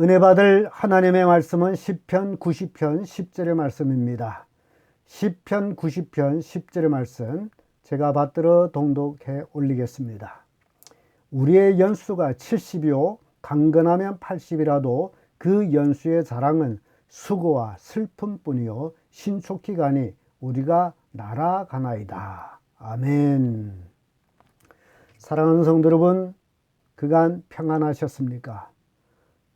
은혜 받을 하나님의 말씀은 시편 90편 10절의 말씀입니다. 시편 90편 10절의 말씀 제가 받들어 동독해 올리겠습니다. 우리의 연수가 70이요 강건하면 80이라도 그 연수의 자랑은 수고와 슬픔뿐이요 신속히 가니 우리가 날아가나이다. 아멘. 사랑하는 성도 여러분, 그간 평안하셨습니까?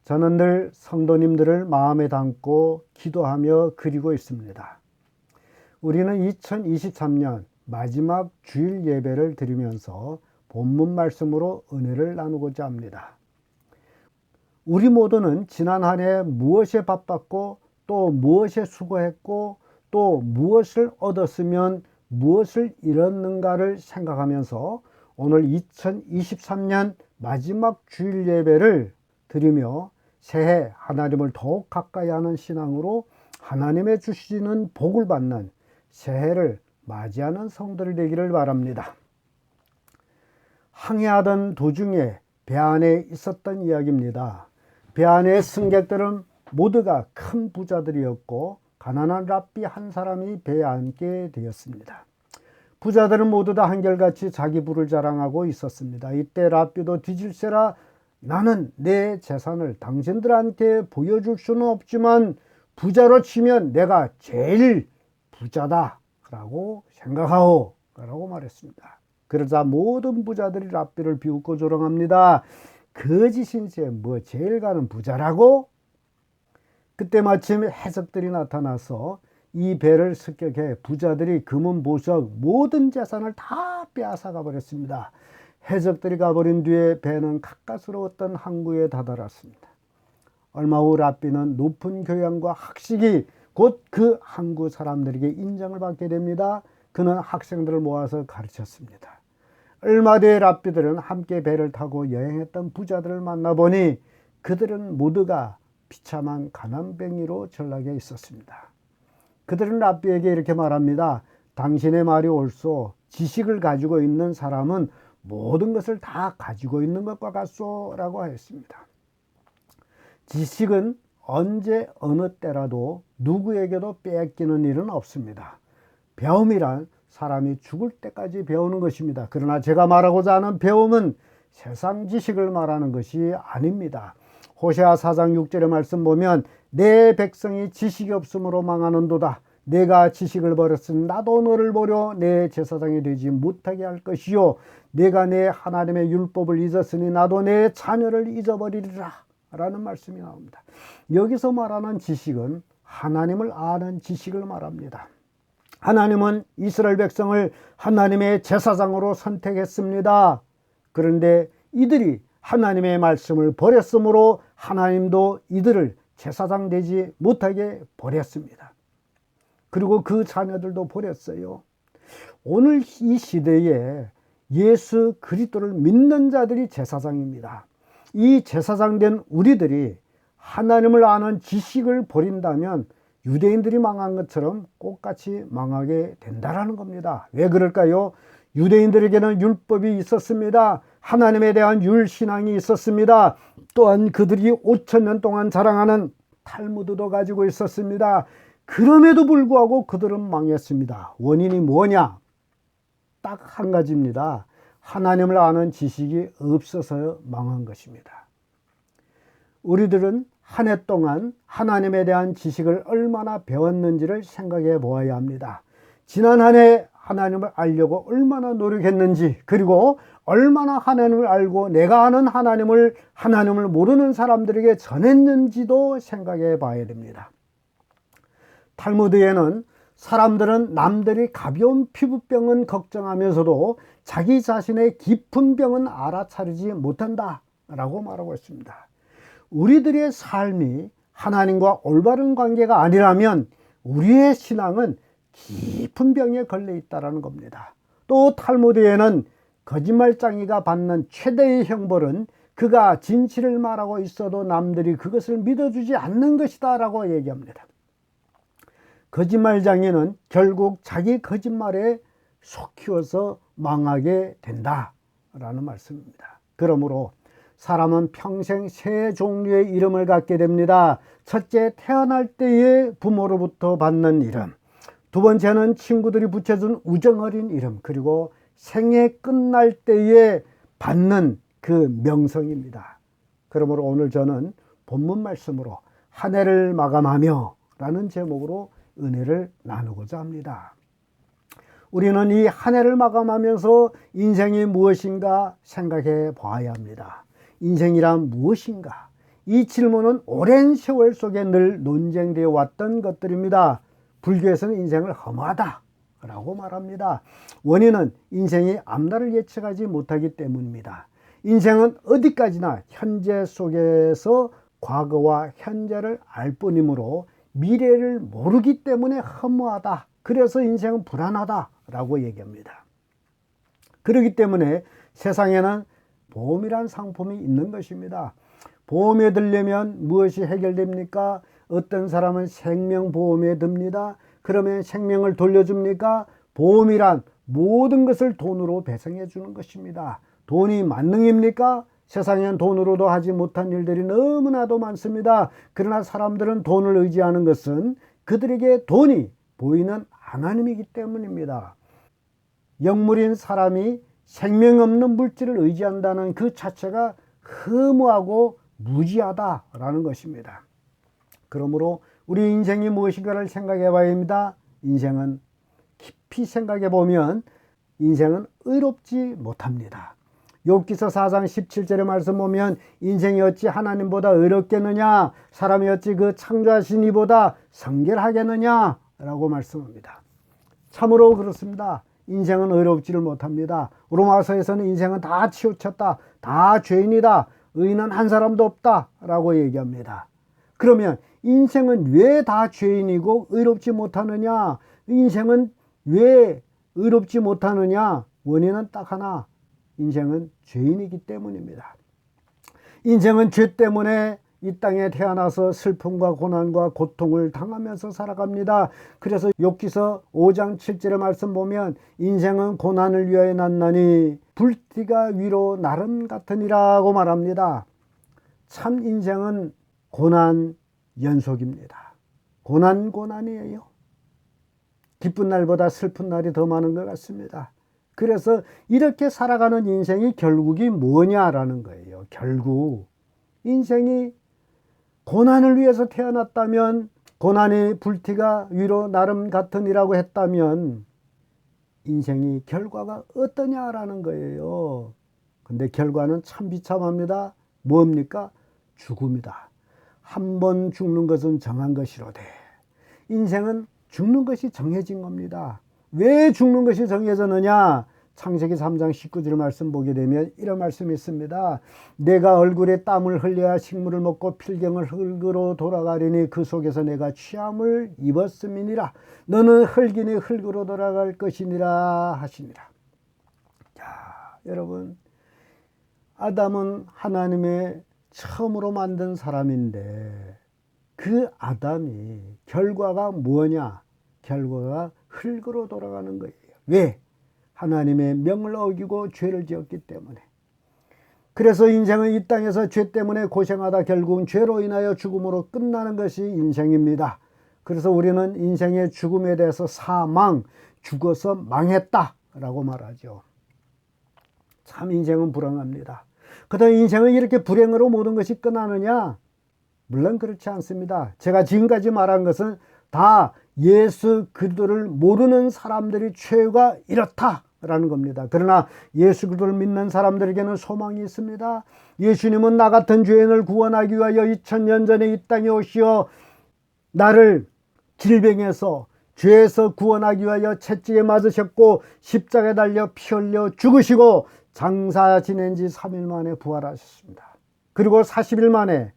저는 늘 성도님들을 마음에 담고 기도하며 그리고 있습니다. 우리는 2023년 마지막 주일 예배를 드리면서 본문 말씀으로 은혜를 나누고자 합니다. 우리 모두는 지난 한 해 무엇에 바빴고 또 무엇에 수고했고 또 무엇을 얻었으면 무엇을 잃었는가를 생각하면서 오늘 2023년 마지막 주일 예배를 드리며 새해 하나님을 더욱 가까이 하는 신앙으로 하나님의 주시는 복을 받는 새해를 맞이하는 성들이 되기를 바랍니다. 항해하던 도중에 배 안에 있었던 이야기입니다. 배 안의 승객들은 모두가 큰 부자들이었고 가난한 랍비 한 사람이 배에 앉게 되었습니다. 부자들은 모두 다 한결같이 자기 부를 자랑하고 있었습니다. 이때 랍비도 뒤질세라 나는 내 재산을 당신들한테 보여줄 수는 없지만 부자로 치면 내가 제일 부자다 라고 생각하오 라고 말했습니다. 그러자 모든 부자들이 랍비를 비웃고 조롱합니다. 거짓인세 뭐 제일 가는 부자라고? 그때 마침 해적들이 나타나서 이 배를 습격해 부자들이 금은 보석 모든 재산을 다 빼앗아가 버렸습니다. 해적들이 가버린 뒤에 배는 가까스로 어떤 항구에 다다랐습니다. 얼마 후 랍비는 높은 교양과 학식이 곧 그 항구 사람들에게 인정을 받게 됩니다. 그는 학생들을 모아서 가르쳤습니다. 얼마 뒤에 랍비들은 함께 배를 타고 여행했던 부자들을 만나보니 그들은 모두가 비참한 가난뱅이로 전락해 있었습니다. 그들은 랍비에게 이렇게 말합니다. 당신의 말이 옳소. 지식을 가지고 있는 사람은 모든 것을 다 가지고 있는 것과 같소라고 하였습니다. 지식은 언제 어느 때라도 누구에게도 뺏기는 일은 없습니다. 배움이란 사람이 죽을 때까지 배우는 것입니다. 그러나 제가 말하고자 하는 배움은 세상 지식을 말하는 것이 아닙니다. 호세아 4장 6절의 말씀 보면 내 백성이 지식이 없으므로 망하는도다. 내가 지식을 버렸으니 나도 너를 보려 내 제사장이 되지 못하게 할 것이요 내가 내 하나님의 율법을 잊었으니 나도 내 자녀를 잊어버리리라 라는 말씀이 나옵니다. 여기서 말하는 지식은 하나님을 아는 지식을 말합니다. 하나님은 이스라엘 백성을 하나님의 제사장으로 선택했습니다. 그런데 이들이 하나님의 말씀을 버렸으므로 하나님도 이들을 제사장 되지 못하게 버렸습니다. 그리고 그 자녀들도 버렸어요. 오늘 이 시대에 예수 그리스도를 믿는 자들이 제사장입니다. 이 제사장 된 우리들이 하나님을 아는 지식을 버린다면 유대인들이 망한 것처럼 똑같이 망하게 된다라는 겁니다. 왜 그럴까요? 유대인들에게는 율법이 있었습니다. 하나님에 대한 율신앙이 있었습니다. 또한 그들이 5천 년 동안 자랑하는 탈무드도 가지고 있었습니다. 그럼에도 불구하고 그들은 망했습니다. 원인이 뭐냐? 딱 한 가지입니다. 하나님을 아는 지식이 없어서 망한 것입니다. 우리들은 한 해 동안 하나님에 대한 지식을 얼마나 배웠는지를 생각해 보아야 합니다. 지난 한 해 하나님을 알려고 얼마나 노력했는지, 그리고 얼마나 하나님을 알고 내가 아는 하나님을, 하나님을 모르는 사람들에게 전했는지도 생각해 봐야 됩니다. 탈무드에는 사람들은 남들이 가벼운 피부병은 걱정하면서도 자기 자신의 깊은 병은 알아차리지 못한다 라고 말하고 있습니다. 우리들의 삶이 하나님과 올바른 관계가 아니라면 우리의 신앙은 깊은 병에 걸려 있다는 겁니다. 또 탈무드에는 거짓말장이가 받는 최대의 형벌은 그가 진실을 말하고 있어도 남들이 그것을 믿어주지 않는 것이다 라고 얘기합니다. 거짓말장애는 결국 자기 거짓말에 속히워서 망하게 된다라는 말씀입니다. 그러므로 사람은 평생 세 종류의 이름을 갖게 됩니다. 첫째, 태어날 때의 부모로부터 받는 이름. 두 번째는 친구들이 붙여준 우정어린 이름. 그리고 생애 끝날 때에 받는 그 명성입니다. 그러므로 오늘 저는 본문 말씀으로 한 해를 마감하며 라는 제목으로 은혜를 나누고자 합니다. 우리는 이 한 해를 마감하면서 인생이 무엇인가 생각해 봐야 합니다. 인생이란 무엇인가? 이 질문은 오랜 세월 속에 늘 논쟁되어 왔던 것들입니다. 불교에서는 인생을 허무하다. 라고 말합니다. 원인은 인생이 앞날을 예측하지 못하기 때문입니다. 인생은 어디까지나 현재 속에서 과거와 현재를 알 뿐이므로 미래를 모르기 때문에 허무하다. 그래서 인생은 불안하다. 라고 얘기합니다. 그렇기 때문에 세상에는 보험이란 상품이 있는 것입니다. 보험에 들려면 무엇이 해결됩니까? 어떤 사람은 생명보험에 듭니다. 그러면 생명을 돌려줍니까? 보험이란 모든 것을 돈으로 배송해 주는 것입니다. 돈이 만능입니까? 세상엔 돈으로도 하지 못한 일들이 너무나도 많습니다. 그러나 사람들은 돈을 의지하는 것은 그들에게 돈이 보이는 하나님이기 때문입니다. 영물인 사람이 생명 없는 물질을 의지한다는 그 자체가 허무하고 무지하다라는 것입니다. 그러므로 우리 인생이 무엇인가를 생각해 봐야 합니다. 인생은 깊이 생각해 보면 인생은 의롭지 못합니다. 욥기서 4장 17절의 말씀 보면 인생이 어찌 하나님보다 의롭겠느냐 사람이 어찌 그 창조하신 이보다 성결하겠느냐 라고 말씀합니다. 참으로 그렇습니다. 인생은 의롭지를 못합니다. 로마서에서는 인생은 다 치우쳤다. 다 죄인이다. 의인은 한 사람도 없다. 라고 얘기합니다. 그러면 인생은 왜 다 죄인이고 의롭지 못하느냐? 인생은 왜 의롭지 못하느냐? 원인은 딱 하나. 인생은 죄인이기 때문입니다. 인생은 죄 때문에 이 땅에 태어나서 슬픔과 고난과 고통을 당하면서 살아갑니다. 그래서 욥기서 5장 7절의 말씀 보면 인생은 고난을 위하여 났나니 불띠가 위로 나름 같으니라고 말합니다. 참 인생은 고난 연속입니다. 고난 고난이에요. 기쁜 날보다 슬픈 날이 더 많은 것 같습니다. 그래서 이렇게 살아가는 인생이 결국이 뭐냐라는 거예요. 결국 인생이 고난을 위해서 태어났다면 고난의 불티가 위로 나름 같으니라고 했다면 인생이 결과가 어떠냐라는 거예요. 근데 결과는 참 비참합니다. 뭡니까? 죽음이다. 한 번 죽는 것은 정한 것이로되 인생은 죽는 것이 정해진 겁니다. 왜 죽는 것이 정해졌느냐? 창세기 3장 19절 말씀 보게 되면 이런 말씀이 있습니다. 내가 얼굴에 땀을 흘려야 식물을 먹고 필경을 흙으로 돌아가리니 그 속에서 내가 취함을 입었음이니라. 너는 흙이니 흙으로 돌아갈 것이니라 하시니라. 자, 여러분. 아담은 하나님의 처음으로 만든 사람인데 그 아담이 결과가 뭐냐? 결과가 흙으로 돌아가는 거예요. 왜? 하나님의 명을 어기고 죄를 지었기 때문에. 그래서 인생은 이 땅에서 죄 때문에 고생하다 결국은 죄로 인하여 죽음으로 끝나는 것이 인생입니다. 그래서 우리는 인생의 죽음에 대해서 사망, 죽어서 망했다 라고 말하죠. 참 인생은 불행합니다. 그다음 인생은 이렇게 불행으로 모든 것이 끝나느냐? 물론 그렇지 않습니다. 제가 지금까지 말한 것은 다 예수 그리스도를 모르는 사람들이 최후가 이렇다. 라는 겁니다. 그러나 예수 그리스도를 믿는 사람들에게는 소망이 있습니다. 예수님은 나 같은 죄인을 구원하기 위하여 2000년 전에 이 땅에 오시어 나를 질병에서 죄에서 구원하기 위하여 채찍에 맞으셨고 십자가에 달려 피 흘려 죽으시고 장사 지낸 지 3일 만에 부활하셨습니다. 그리고 40일 만에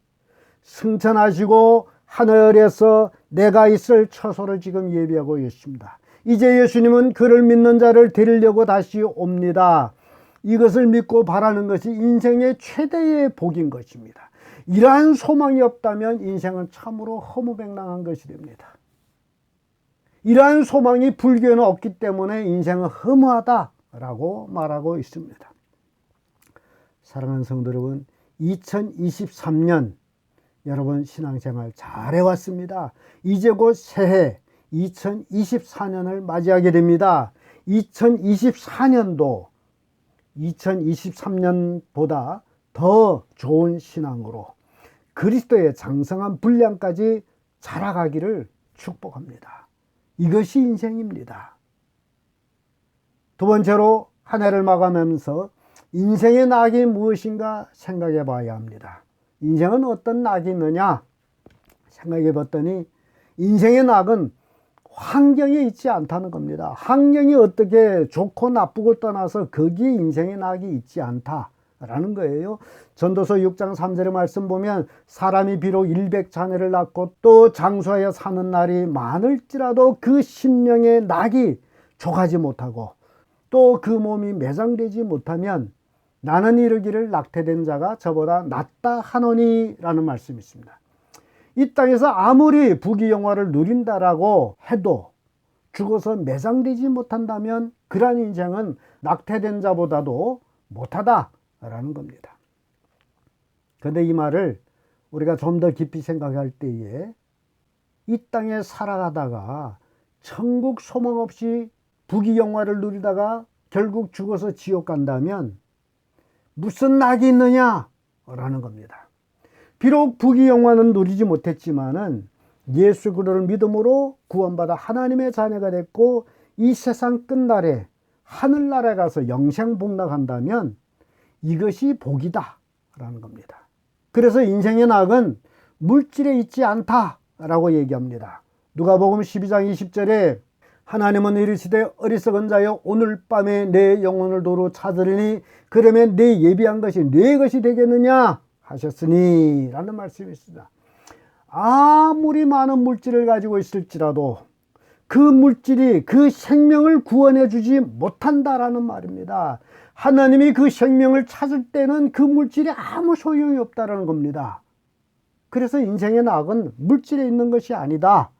승천하시고 하늘에서 내가 있을 처소를 지금 예비하고 계십니다. 이제 예수님은 그를 믿는 자를 데리려고 다시 옵니다. 이것을 믿고 바라는 것이 인생의 최대의 복인 것입니다. 이러한 소망이 없다면 인생은 참으로 허무맹랑한 것이 됩니다. 이러한 소망이 불교에는 없기 때문에 인생은 허무하다라고 말하고 있습니다. 사랑하는 성도 여러분, 2023년 여러분 신앙생활 잘 해왔습니다. 이제 곧 새해 2024년을 맞이하게 됩니다. 2024년도 2023년보다 더 좋은 신앙으로 그리스도의 장성한 분량까지 자라가기를 축복합니다. 이것이 인생입니다. 두 번째로 한 해를 마감하면서 인생의 낙이 무엇인가 생각해 봐야 합니다. 인생은 어떤 낙이 있느냐? 생각해 봤더니 인생의 낙은 환경에 있지 않다는 겁니다. 환경이 어떻게 좋고 나쁘고 떠나서 거기에 인생의 낙이 있지 않다라는 거예요. 전도서 6장 3절의 말씀 보면 사람이 비록 100자녀를 낳고 또 장수하여 사는 날이 많을지라도 그 심령의 낙이 족하지 못하고 또 그 몸이 매장되지 못하면 나는 이르기를 낙태된 자가 저보다 낫다 하노니라는 말씀이 있습니다. 이 땅에서 아무리 부귀영화를 누린다라고 해도 죽어서 매장되지 못한다면 그러한 인생은 낙태된 자보다도 못하다라는 겁니다. 그런데 이 말을 우리가 좀 더 깊이 생각할 때에 이 땅에 살아가다가 천국 소망 없이 부귀영화를 누리다가 결국 죽어서 지옥 간다면 무슨 낙이 있느냐라는 겁니다. 비록 부귀 영화는 누리지 못했지만은 예수 그리스도를 믿음으로 구원받아 하나님의 자녀가 됐고 이 세상 끝날에 하늘나라에 가서 영생 복락한다면 이것이 복이다라는 겁니다. 그래서 인생의 낙은 물질에 있지 않다라고 얘기합니다. 누가복음 12장 20절에 하나님은 이르시되 어리석은 자여 오늘 밤에 내 영혼을 도로 찾으리니 그러면 내 예비한 것이 내 것이 되겠느냐 하셨으니 라는 말씀이 있습니다. 아무리 많은 물질을 가지고 있을지라도 그 물질이 그 생명을 구원해 주지 못한다라는 말입니다. 하나님이 그 생명을 찾을 때는 그 물질이 아무 소용이 없다라는 겁니다. 그래서 인생의 낙은 물질에 있는 것이 아니다.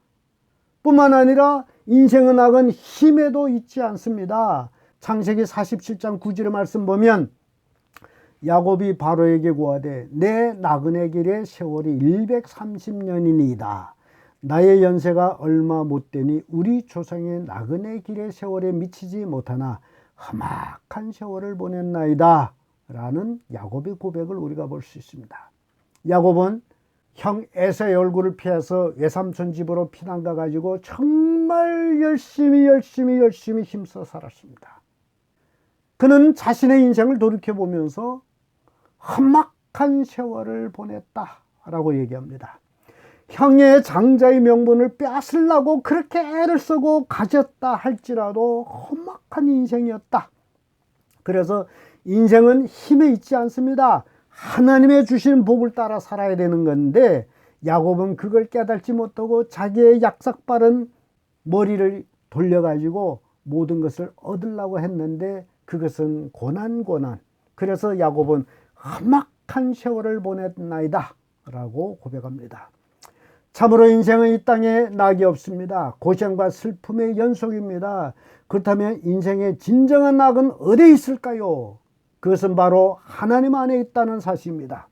뿐만 아니라 인생의 낙은 힘에도 있지 않습니다. 창세기 47장 9절의 말씀 보면 야곱이 바로에게 구하되 내 나그네 길의 세월이 130년이니이다. 나의 연세가 얼마 못 되니 우리 조상의 나그네 길의 세월에 미치지 못하나 험악한 세월을 보냈나이다. 라는 야곱의 고백을 우리가 볼 수 있습니다. 야곱은 형 에서의 얼굴을 피해서 외삼촌 집으로 피난 가가지고 정말 열심히 열심히 열심히 힘써 살았습니다. 그는 자신의 인생을 돌이켜보면서 험악한 세월을 보냈다라고 얘기합니다. 형의 장자의 명분을 빼앗으려고 그렇게 애를 쓰고 가졌다 할지라도 험악한 인생이었다. 그래서 인생은 힘에 있지 않습니다. 하나님의 주신 복을 따라 살아야 되는 건데 야곱은 그걸 깨닫지 못하고 자기의 약삭빠른 머리를 돌려가지고 모든 것을 얻으려고 했는데 그것은 고난 고난. 그래서 야곱은 험악한 세월을 보냈나이다 라고 고백합니다. 참으로 인생은 이 땅에 낙이 없습니다. 고생과 슬픔의 연속입니다. 그렇다면 인생의 진정한 낙은 어디에 있을까요? 그것은 바로 하나님 안에 있다는 사실입니다.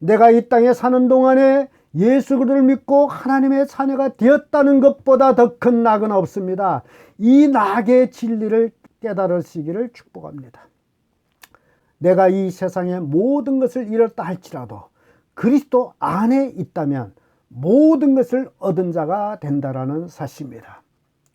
내가 이 땅에 사는 동안에 예수 그리스도를 믿고 하나님의 자녀가 되었다는 것보다 더 큰 낙은 없습니다. 이 낙의 진리를 깨달으시기를 축복합니다. 내가 이 세상의 모든 것을 잃었다 할지라도 그리스도 안에 있다면 모든 것을 얻은 자가 된다라는 사실입니다.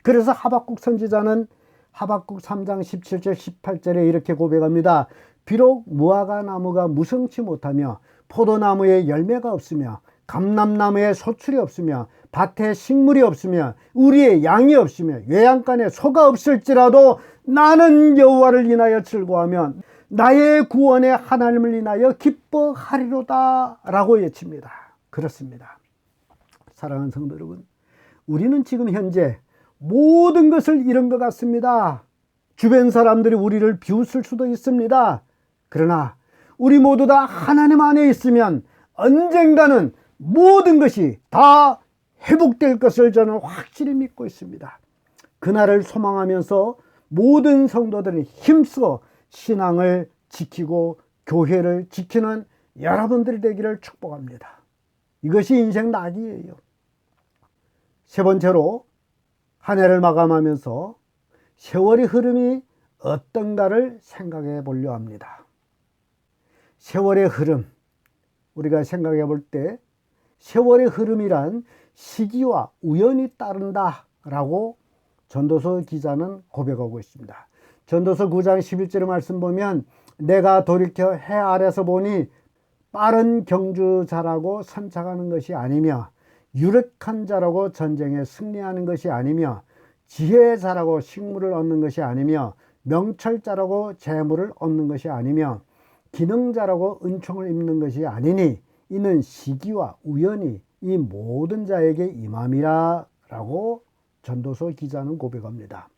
그래서 하박국 선지자는 하박국 3장 17절 18절에 이렇게 고백합니다. 비록 무화과 나무가 무성치 못하며 포도나무에 열매가 없으며 감람나무에 소출이 없으며 밭에 식물이 없으며 우리의 양이 없으며 외양간에 소가 없을지라도 나는 여호와를 인하여 즐거하며 나의 구원의 하나님을 인하여 기뻐하리로다 라고 외칩니다. 그렇습니다. 사랑하는 성도 여러분, 우리는 지금 현재 모든 것을 잃은 것 같습니다. 주변 사람들이 우리를 비웃을 수도 있습니다. 그러나 우리 모두 다 하나님 안에 있으면 언젠가는 모든 것이 다 회복될 것을 저는 확실히 믿고 있습니다. 그날을 소망하면서 모든 성도들이 힘써 신앙을 지키고 교회를 지키는 여러분들이 되기를 축복합니다. 이것이 인생 낙이에요. 세 번째로 한 해를 마감하면서 세월의 흐름이 어떤가를 생각해 보려 합니다. 세월의 흐름, 우리가 생각해 볼 때 세월의 흐름이란 시기와 우연이 따른다라고 전도서 기자는 고백하고 있습니다. 전도서 9장 11절 말씀 보면 내가 돌이켜 해 아래서 보니 빠른 경주자라고 선착하는 것이 아니며 유력한 자라고 전쟁에 승리하는 것이 아니며 지혜자라고 식물을 얻는 것이 아니며 명철자라고 재물을 얻는 것이 아니며 기능자라고 은총을 입는 것이 아니니 이는 시기와 우연이 이 모든 자에게 임함이라 라고 전도서 기자는 고백합니다.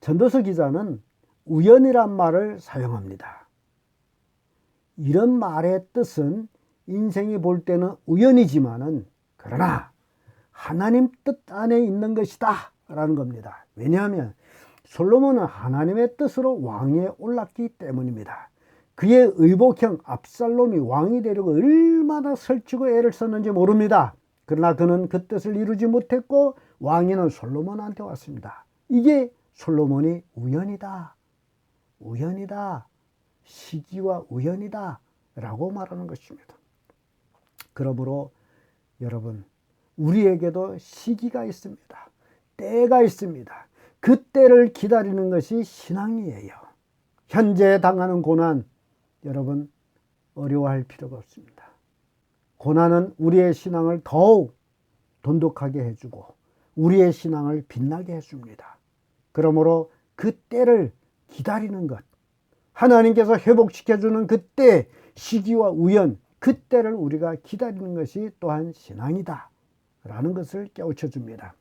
전도서 기자는 우연이란 말을 사용합니다. 이런 말의 뜻은 인생이 볼 때는 우연이지만은 그러나 하나님 뜻 안에 있는 것이다 라는 겁니다. 왜냐하면 솔로몬은 하나님의 뜻으로 왕위에 올랐기 때문입니다. 그의 의복형 압살롬이 왕이 되려고 얼마나 설치고 애를 썼는지 모릅니다. 그러나 그는 그 뜻을 이루지 못했고 왕위는 솔로몬한테 왔습니다. 이게 솔로몬이 우연이다. 우연이다. 시기와 우연이다. 라고 말하는 것입니다. 그러므로 여러분, 우리에게도 시기가 있습니다. 때가 있습니다. 그 때를 기다리는 것이 신앙이에요. 현재 당하는 고난, 여러분, 어려워할 필요가 없습니다. 고난은 우리의 신앙을 더욱 돈독하게 해주고, 우리의 신앙을 빛나게 해줍니다. 그러므로 그 때를 기다리는 것, 하나님께서 회복시켜주는 그때 시기와 우연, 그때를 우리가 기다리는 것이 또한 신앙이다. 라는 것을 깨우쳐 줍니다.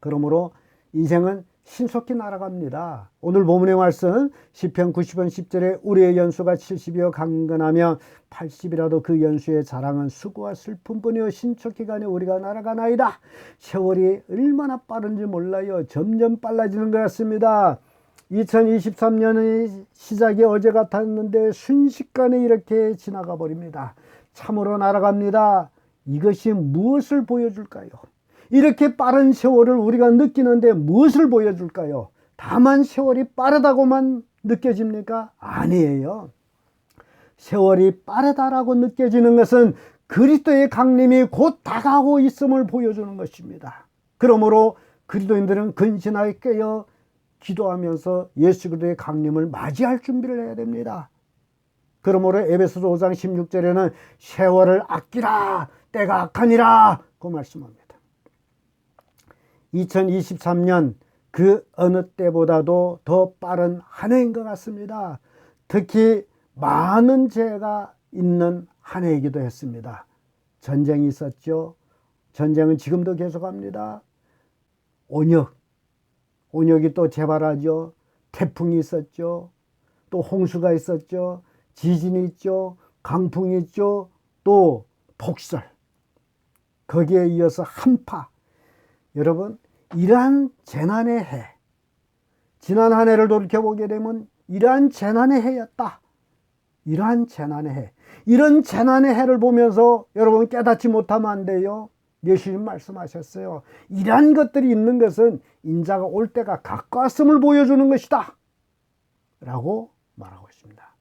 그러므로 인생은 신속히 날아갑니다. 오늘 본문의 말씀 10편 90편 10절에 우리의 연수가 70이여 강건하며 80이라도 그 연수의 자랑은 수고와 슬픔뿐이요 신속히 가네 우리가 날아가나이다. 세월이 얼마나 빠른지 몰라요. 점점 빨라지는 것 같습니다. 2023년의 시작이 어제 같았는데 순식간에 이렇게 지나가 버립니다. 참으로 날아갑니다. 이것이 무엇을 보여줄까요? 이렇게 빠른 세월을 우리가 느끼는데 무엇을 보여줄까요? 다만 세월이 빠르다고만 느껴집니까? 아니에요. 세월이 빠르다라고 느껴지는 것은 그리스도의 강림이 곧 다가오고 있음을 보여주는 것입니다. 그러므로 그리스도인들은 근신하게 깨어 기도하면서 예수 그리스도의 강림을 맞이할 준비를 해야 됩니다. 그러므로 에베소서 5장 16절에는 세월을 아끼라 때가 악하니라 그 말씀합니다. 2023년 그 어느 때보다도 더 빠른 한 해인 것 같습니다. 특히 많은 죄가 있는 한 해이기도 했습니다. 전쟁이 있었죠. 전쟁은 지금도 계속합니다. 온역, 온역이 또 재발하죠. 태풍이 있었죠. 또 홍수가 있었죠. 지진이 있죠. 강풍이 있죠. 또 폭설. 거기에 이어서 한파. 여러분, 이러한 재난의 해. 지난 한 해를 돌이켜보게 되면 이러한 재난의 해였다. 이러한 재난의 해. 이런 재난의 해를 보면서 여러분 깨닫지 못하면 안 돼요. 예수님 말씀하셨어요. 이러한 것들이 있는 것은 인자가 올 때가 가까웠음을 보여주는 것이다. 라고 말하고 있습니다.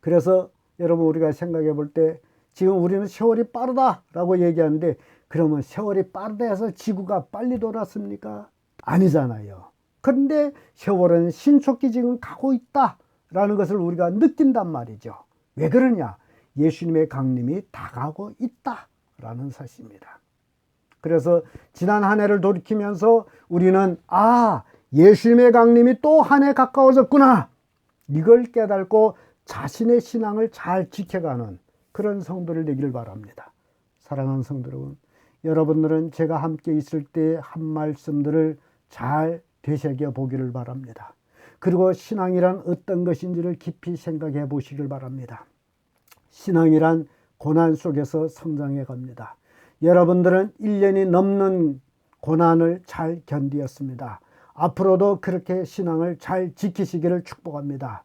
그래서 여러분 우리가 생각해 볼 때 지금 우리는 세월이 빠르다라고 얘기하는데 그러면 세월이 빠르다 해서 지구가 빨리 돌았습니까? 아니잖아요. 그런데 세월은 신속히 지금 가고 있다라는 것을 우리가 느낀단 말이죠. 왜 그러냐? 예수님의 강림이 다가고 있다라는 사실입니다. 그래서 지난 한 해를 돌이키면서 우리는 아, 예수님의 강림이 또 한 해 가까워졌구나. 이걸 깨닫고 자신의 신앙을 잘 지켜가는 그런 성도를 되기를 바랍니다. 사랑하는 성도 여러분, 여러분들은 제가 함께 있을 때 한 말씀들을 잘 되새겨 보기를 바랍니다. 그리고 신앙이란 어떤 것인지를 깊이 생각해 보시길 바랍니다. 신앙이란 고난 속에서 성장해 갑니다. 여러분들은 1년이 넘는 고난을 잘 견디었습니다. 앞으로도 그렇게 신앙을 잘 지키시기를 축복합니다.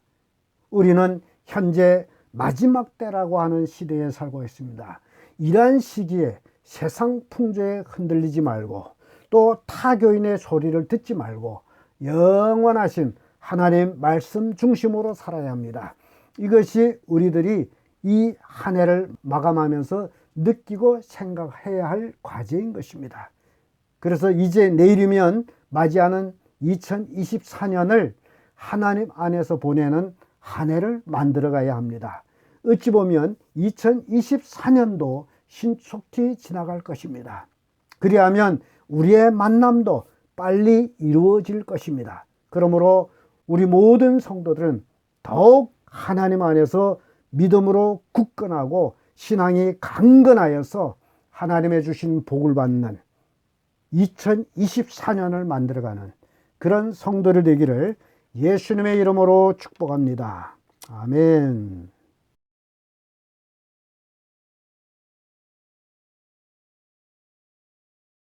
우리는 현재 마지막 때라고 하는 시대에 살고 있습니다. 이러한 시기에 세상 풍조에 흔들리지 말고 또 타교인의 소리를 듣지 말고 영원하신 하나님 말씀 중심으로 살아야 합니다. 이것이 우리들이 이 한 해를 마감하면서 느끼고 생각해야 할 과제인 것입니다. 그래서 이제 내일이면 맞이하는 2024년을 하나님 안에서 보내는 한 해를 만들어 가야 합니다. 어찌 보면 2024년도 신속히 지나갈 것입니다. 그리하면 우리의 만남도 빨리 이루어질 것입니다. 그러므로 우리 모든 성도들은 더욱 하나님 안에서 믿음으로 굳건하고 신앙이 강건하여서 하나님의 주신 복을 받는 2024년을 만들어가는 그런 성도를 되기를 예수님의 이름으로 축복합니다. 아멘.